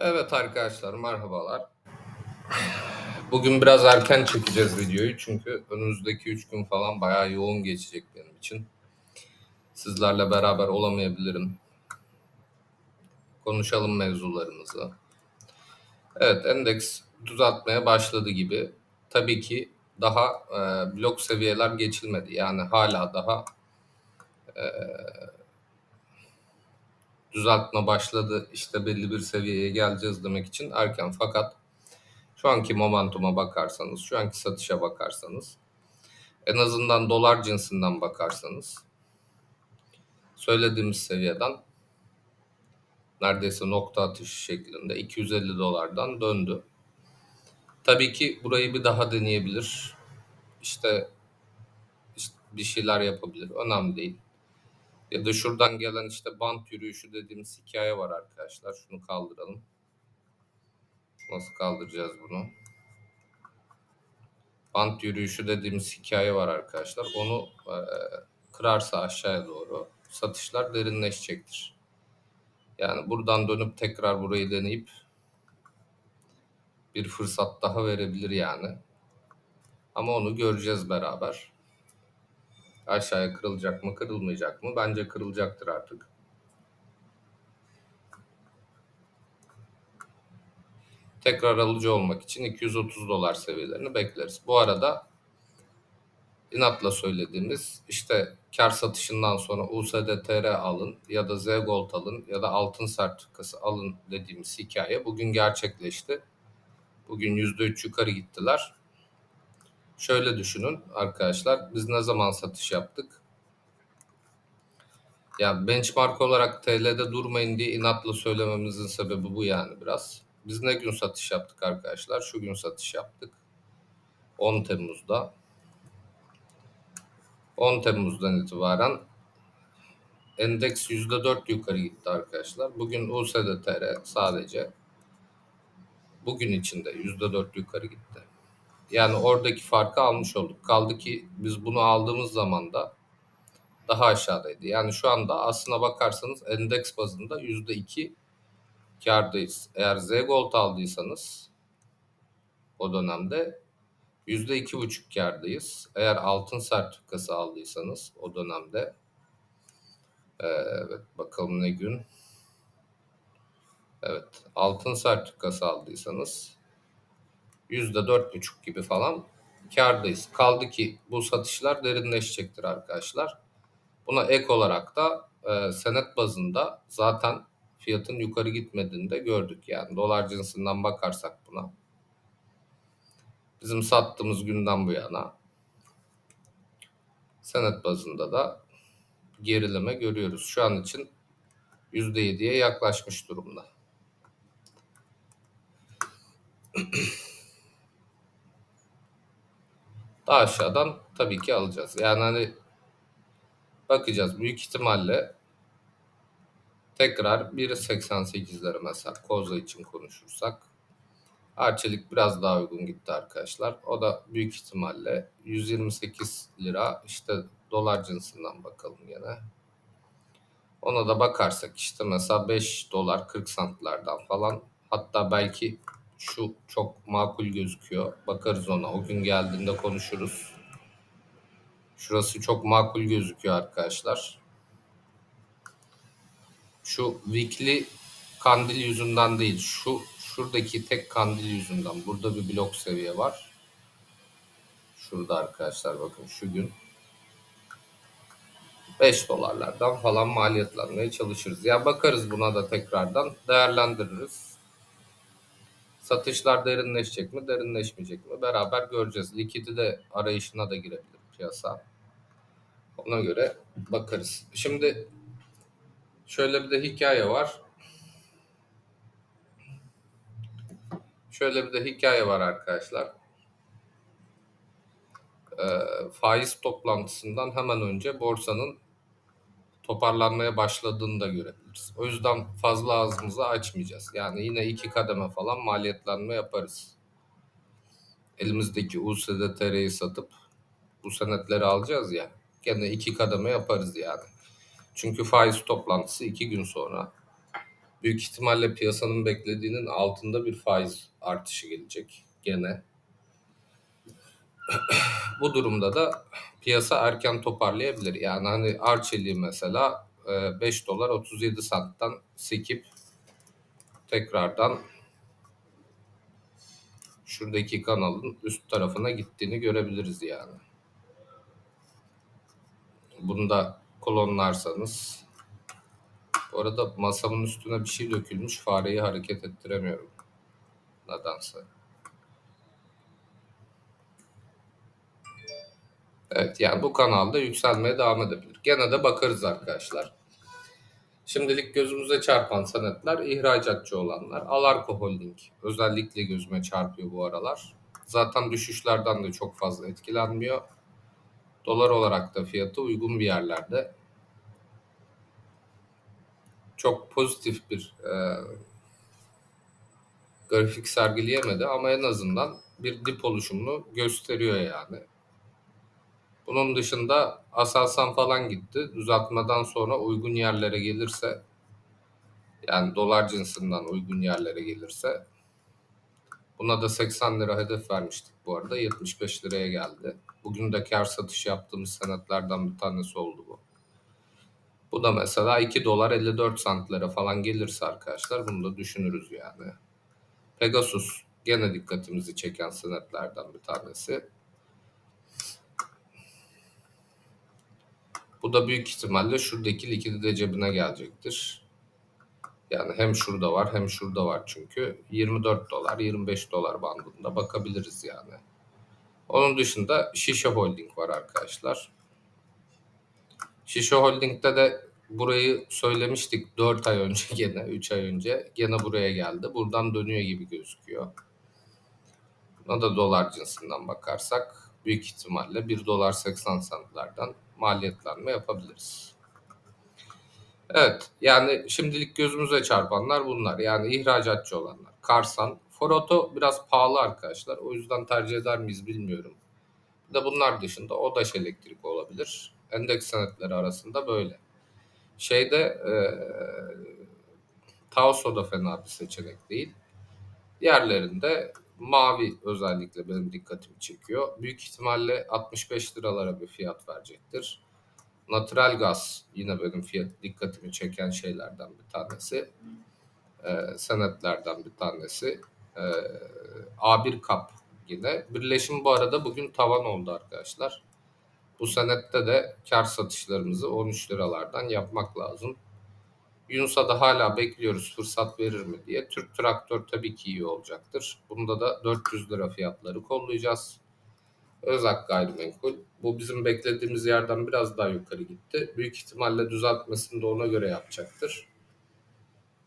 Evet arkadaşlar merhabalar. Bugün biraz erken çekeceğiz videoyu çünkü önümüzdeki 3 gün falan bayağı yoğun geçecek benim için. Sizlerle beraber olamayabilirim. Konuşalım mevzularımızı. Evet endeks düzeltmeye başladı gibi. Tabii ki daha e, blok seviyeler geçilmedi. Yani hala daha e, düzeltme başladı işte belli bir seviyeye geleceğiz demek için erken. Fakat şu anki momentuma bakarsanız, şu anki satışa bakarsanız, en azından dolar cinsinden bakarsanız söylediğimiz seviyeden neredeyse nokta atışı şeklinde 250 dolardan döndü. Tabii ki burayı bir daha deneyebilir. İşte, işte bir şeyler yapabilir. Önemli değil. Ya da şuradan gelen işte bant yürüyüşü dediğimiz hikaye var arkadaşlar. Şunu kaldıralım. Nasıl kaldıracağız bunu? Bant yürüyüşü dediğimiz hikaye var arkadaşlar. Onu e, kırarsa aşağıya doğru satışlar derinleşecektir. Yani buradan dönüp tekrar burayı deneyip bir fırsat daha verebilir yani. Ama onu göreceğiz beraber. Aşağıya kırılacak mı, kırılmayacak mı? Bence kırılacaktır artık. Tekrar alıcı olmak için 230 dolar seviyelerini bekleriz. Bu arada inatla söylediğimiz işte kar satışından sonra USDTR alın ya da Z Gold alın ya da altın sertifikası alın dediğimiz hikaye bugün gerçekleşti. Bugün %3 yukarı gittiler. Şöyle düşünün arkadaşlar biz ne zaman satış yaptık? Yani benchmark olarak TL'de durmayın diye inatla söylememizin sebebi bu yani biraz. Biz ne gün satış yaptık arkadaşlar? Şu gün satış yaptık. 10 Temmuz'da. 10 Temmuz'dan itibaren endeks %4 yukarı gitti arkadaşlar. Bugün USDTR sadece bugün içinde %4 yukarı gitti. Yani oradaki farkı almış olduk. Kaldı ki biz bunu aldığımız zaman da daha aşağıdaydı. Yani şu anda aslına bakarsanız endeks bazında %2 kardayız. Eğer Z Gold aldıysanız o dönemde yüzde iki buçuk kardayız. Eğer altın sertifikası aldıysanız o dönemde evet bakalım ne gün evet altın sertifikası aldıysanız yüzde dört buçuk gibi falan kardayız. Kaldı ki bu satışlar derinleşecektir arkadaşlar. Buna ek olarak da e, senet bazında zaten fiyatın yukarı gitmediğini de gördük yani. Dolar cinsinden bakarsak buna. Bizim sattığımız günden bu yana senet bazında da gerileme görüyoruz. Şu an için %7'ye yaklaşmış durumda. Daha aşağıdan tabii ki alacağız. Yani hani bakacağız. Büyük ihtimalle Tekrar 1.88'lere mesela Koza için konuşursak. Arçelik biraz daha uygun gitti arkadaşlar. O da büyük ihtimalle 128 lira işte dolar cinsinden bakalım yine. Ona da bakarsak işte mesela 5 dolar 40 santlardan falan hatta belki şu çok makul gözüküyor. Bakarız ona. O gün geldiğinde konuşuruz. Şurası çok makul gözüküyor arkadaşlar şu weekly kandil yüzünden değil. Şu şuradaki tek kandil yüzünden. Burada bir blok seviye var. Şurada arkadaşlar bakın şu gün 5 dolarlardan falan maliyetlenmeye çalışırız. Ya bakarız buna da tekrardan değerlendiririz. Satışlar derinleşecek mi, derinleşmeyecek mi? Beraber göreceğiz. Likidi de arayışına da girebilir piyasa. Ona göre bakarız. Şimdi Şöyle bir de hikaye var. Şöyle bir de hikaye var arkadaşlar. Ee, faiz toplantısından hemen önce borsanın toparlanmaya başladığını da görebiliriz. O yüzden fazla ağzımızı açmayacağız. Yani yine iki kademe falan maliyetlenme yaparız. Elimizdeki USDTR'yi satıp bu senetleri alacağız ya. Gene iki kademe yaparız yani. Çünkü faiz toplantısı iki gün sonra. Büyük ihtimalle piyasanın beklediğinin altında bir faiz artışı gelecek gene. Bu durumda da piyasa erken toparlayabilir. Yani hani Arçelik'i mesela 5 dolar 37 centten sekip tekrardan şuradaki kanalın üst tarafına gittiğini görebiliriz yani. Bunu da klonlarsanız bu arada masamın üstüne bir şey dökülmüş. Fareyi hareket ettiremiyorum. Nedense. Evet yani bu kanalda yükselmeye devam edebilir. Gene de bakarız arkadaşlar. Şimdilik gözümüze çarpan senetler ihracatçı olanlar. Alarko Holding özellikle gözüme çarpıyor bu aralar. Zaten düşüşlerden de çok fazla etkilenmiyor. Dolar olarak da fiyatı uygun bir yerlerde. Çok pozitif bir e, grafik sergileyemedi ama en azından bir dip oluşumunu gösteriyor yani. Bunun dışında Aselsan falan gitti. Düzeltmeden sonra uygun yerlere gelirse yani dolar cinsinden uygun yerlere gelirse buna da 80 lira hedef vermiştik bu arada. 75 liraya geldi. Bugün de kar satış yaptığımız senetlerden bir tanesi oldu bu. Bu da mesela 2 dolar 54 centlere falan gelirse arkadaşlar bunu da düşünürüz yani. Pegasus gene dikkatimizi çeken senetlerden bir tanesi. Bu da büyük ihtimalle şuradaki likidite cebine gelecektir. Yani hem şurada var hem şurada var çünkü 24 dolar 25 dolar bandında bakabiliriz yani. Onun dışında Şişe Holding var arkadaşlar. Şişe Holding'de de burayı söylemiştik 4 ay önce gene 3 ay önce gene buraya geldi. Buradan dönüyor gibi gözüküyor. Buna da dolar cinsinden bakarsak büyük ihtimalle 1 dolar 80 centlerden maliyetlenme yapabiliriz. Evet yani şimdilik gözümüze çarpanlar bunlar. Yani ihracatçı olanlar. Karsan. Foroto biraz pahalı arkadaşlar. O yüzden tercih eder miyiz bilmiyorum. Bir de bunlar dışında Odaş Elektrik olabilir. Endeks senetleri arasında böyle. Şeyde e, Taoso da fena bir seçenek değil. Diğerlerinde mavi özellikle benim dikkatimi çekiyor. Büyük ihtimalle 65 liralara bir fiyat verecektir. Natural gaz yine benim fiyat dikkatimi çeken şeylerden bir tanesi. E, senetlerden bir tanesi. E, A1 kap yine. Birleşim bu arada bugün tavan oldu arkadaşlar. Bu senette de kar satışlarımızı 13 liralardan yapmak lazım. Yunusa hala bekliyoruz fırsat verir mi diye. Türk Traktör tabii ki iyi olacaktır. Bunda da 400 lira fiyatları kollayacağız. Özak gayrimenkul. Bu bizim beklediğimiz yerden biraz daha yukarı gitti. Büyük ihtimalle düzeltmesini de ona göre yapacaktır.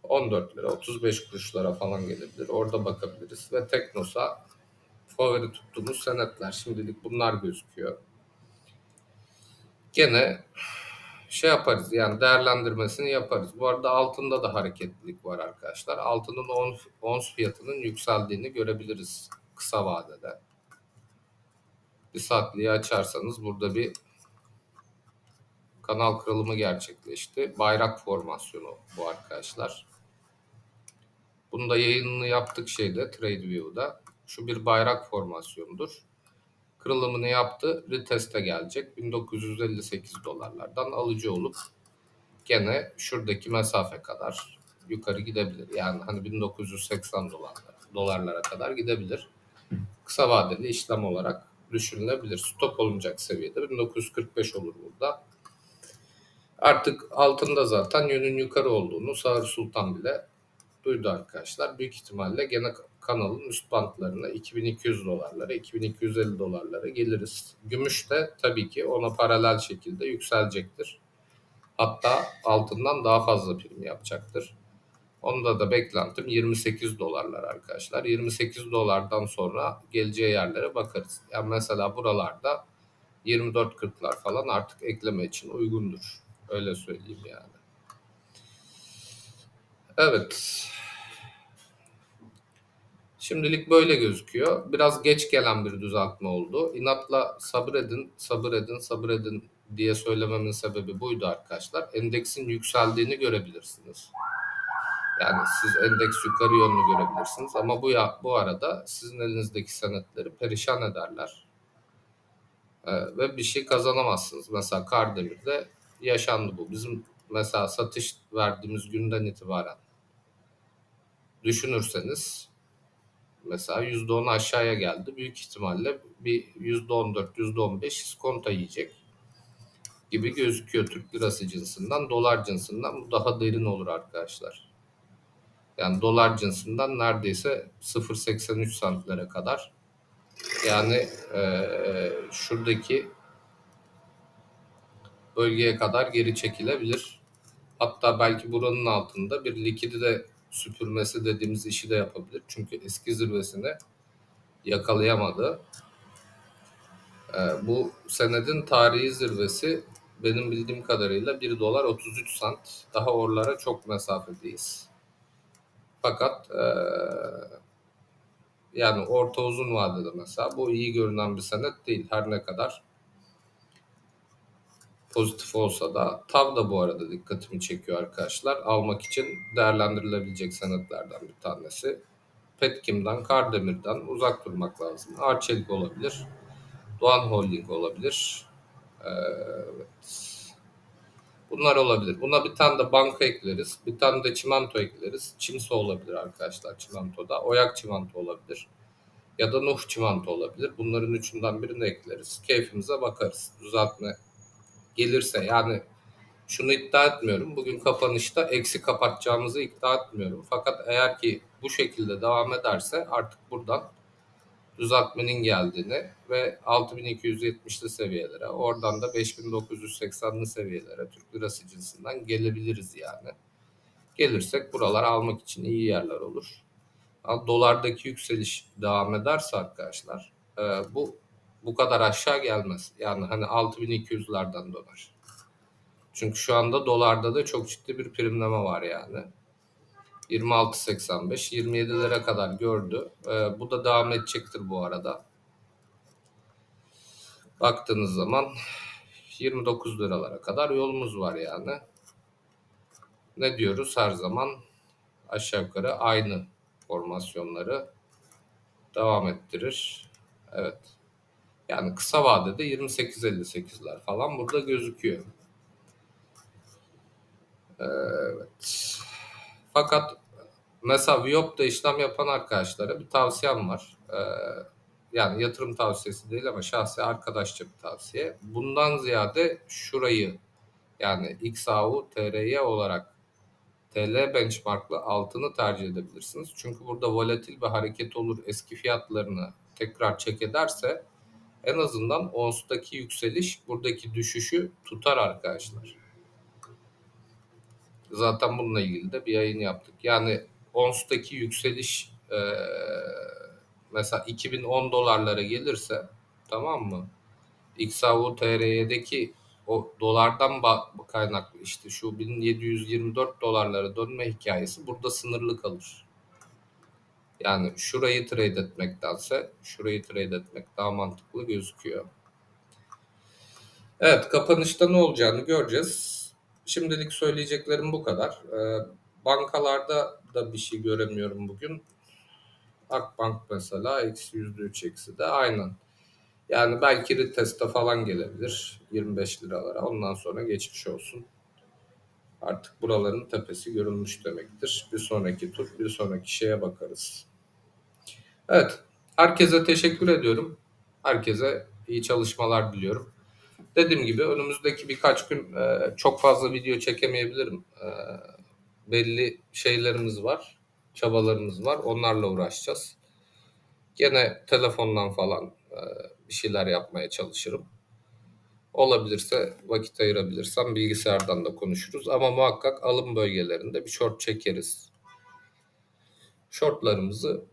14 lira 35 kuruşlara falan gelebilir. Orada bakabiliriz. Ve Teknos'a favori tuttuğumuz senetler. Şimdilik bunlar gözüküyor. Gene şey yaparız yani değerlendirmesini yaparız. Bu arada altında da hareketlilik var arkadaşlar. Altının ons, ons fiyatının yükseldiğini görebiliriz kısa vadede. Bir saatliği açarsanız burada bir kanal kırılımı gerçekleşti. Bayrak formasyonu bu arkadaşlar. Bunu da yayınını yaptık şeyde TradeView'da. Şu bir bayrak formasyonudur. Kırılımını yaptı. Reteste gelecek. 1958 dolarlardan alıcı olup gene şuradaki mesafe kadar yukarı gidebilir. Yani hani 1980 dolarlara, dolarlara kadar gidebilir. Kısa vadeli işlem olarak düşünülebilir. Stop olunacak seviyede 1945 olur burada. Artık altında zaten yönün yukarı olduğunu Sağır Sultan bile duydu arkadaşlar. Büyük ihtimalle gene kanalın üst bantlarına 2200 dolarlara, 2250 dolarlara geliriz. Gümüş de tabii ki ona paralel şekilde yükselecektir. Hatta altından daha fazla prim yapacaktır. Onda da beklentim 28 dolarlar arkadaşlar. 28 dolardan sonra geleceği yerlere bakarız. Yani mesela buralarda 24.40'lar falan artık ekleme için uygundur. Öyle söyleyeyim yani. Evet. Şimdilik böyle gözüküyor. Biraz geç gelen bir düzeltme oldu. İnatla sabredin, sabredin, sabredin diye söylememin sebebi buydu arkadaşlar. Endeksin yükseldiğini görebilirsiniz. Yani siz endeks yukarı yönlü görebilirsiniz ama bu ya, bu arada sizin elinizdeki senetleri perişan ederler. Ee, ve bir şey kazanamazsınız. Mesela Kardemir'de yaşandı bu. Bizim mesela satış verdiğimiz günden itibaren düşünürseniz mesela %10 aşağıya geldi. Büyük ihtimalle bir %14, %15 iskonto yiyecek gibi gözüküyor Türk lirası cinsinden. Dolar cinsinden bu daha derin olur arkadaşlar. Yani dolar cinsinden neredeyse 0.83 santlere kadar. Yani e, şuradaki bölgeye kadar geri çekilebilir. Hatta belki buranın altında bir likidite süpürmesi dediğimiz işi de yapabilir. Çünkü eski zirvesini yakalayamadı. Ee, bu senedin tarihi zirvesi benim bildiğim kadarıyla 1 dolar 33 sant. Daha oralara çok mesafedeyiz. Fakat e, yani orta uzun vadede mesela bu iyi görünen bir senet değil. Her ne kadar pozitif olsa da TAV da bu arada dikkatimi çekiyor arkadaşlar. Almak için değerlendirilebilecek senetlerden bir tanesi. Petkim'den, Kardemir'den uzak durmak lazım. Arçelik olabilir. Doğan Holding olabilir. Evet. Bunlar olabilir. Buna bir tane de banka ekleriz. Bir tane de çimento ekleriz. Çimso olabilir arkadaşlar çimentoda. Oyak çimento olabilir. Ya da Nuh çimento olabilir. Bunların üçünden birini ekleriz. Keyfimize bakarız. Düzeltme gelirse yani şunu iddia etmiyorum. Bugün kapanışta eksi kapatacağımızı iddia etmiyorum. Fakat eğer ki bu şekilde devam ederse artık buradan düzeltmenin geldiğini ve 6270'li seviyelere oradan da 5980'li seviyelere Türk lirası cinsinden gelebiliriz yani. Gelirsek buralar almak için iyi yerler olur. Dolardaki yükseliş devam ederse arkadaşlar e, bu bu kadar aşağı gelmez. Yani hani 6200'lerden döner. Çünkü şu anda dolarda da çok ciddi bir primleme var yani. 26.85 27'lere kadar gördü. Ee, bu da devam edecektir bu arada. Baktığınız zaman 29 liralara kadar yolumuz var yani. Ne diyoruz her zaman aşağı yukarı aynı formasyonları devam ettirir. Evet. Yani kısa vadede 28.58'ler falan burada gözüküyor. Evet. Fakat mesela Viyop'ta işlem yapan arkadaşlara bir tavsiyem var. Ee, yani yatırım tavsiyesi değil ama şahsi arkadaşça bir tavsiye. Bundan ziyade şurayı yani XAU TRY olarak TL benchmarklı altını tercih edebilirsiniz. Çünkü burada volatil bir hareket olur. Eski fiyatlarını tekrar çek ederse en azından ons'taki yükseliş buradaki düşüşü tutar arkadaşlar. Zaten bununla ilgili de bir yayın yaptık. Yani ons'taki yükseliş e, mesela 2010 dolarlara gelirse tamam mı? XAU TRY'deki o dolardan kaynaklı işte şu 1724 dolarlara dönme hikayesi burada sınırlı kalır. Yani şurayı trade etmektense şurayı trade etmek daha mantıklı gözüküyor. Evet kapanışta ne olacağını göreceğiz. Şimdilik söyleyeceklerim bu kadar. Ee, bankalarda da bir şey göremiyorum bugün. Akbank mesela eksi yüzde üç eksi de aynen. Yani belki reteste falan gelebilir 25 liralara. Ondan sonra geçmiş olsun. Artık buraların tepesi görülmüş demektir. Bir sonraki tur, bir sonraki şeye bakarız. Evet, herkese teşekkür ediyorum. Herkese iyi çalışmalar diliyorum. Dediğim gibi önümüzdeki birkaç gün e, çok fazla video çekemeyebilirim. E, belli şeylerimiz var, çabalarımız var. Onlarla uğraşacağız. Gene telefondan falan e, bir şeyler yapmaya çalışırım. Olabilirse vakit ayırabilirsem bilgisayardan da konuşuruz. Ama muhakkak alım bölgelerinde bir short çekeriz. Shortlarımızı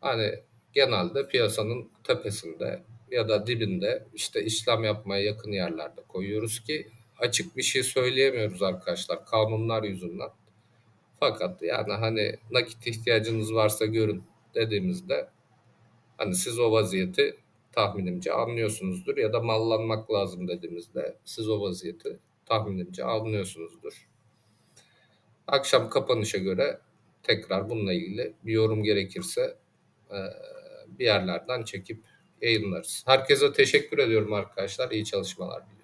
hani genelde piyasanın tepesinde ya da dibinde işte işlem yapmaya yakın yerlerde koyuyoruz ki açık bir şey söyleyemiyoruz arkadaşlar kanunlar yüzünden. Fakat yani hani nakit ihtiyacınız varsa görün dediğimizde hani siz o vaziyeti tahminimce anlıyorsunuzdur ya da mallanmak lazım dediğimizde siz o vaziyeti tahminimce anlıyorsunuzdur. Akşam kapanışa göre tekrar bununla ilgili bir yorum gerekirse bir yerlerden çekip yayınlarız. Herkese teşekkür ediyorum arkadaşlar. İyi çalışmalar diliyorum.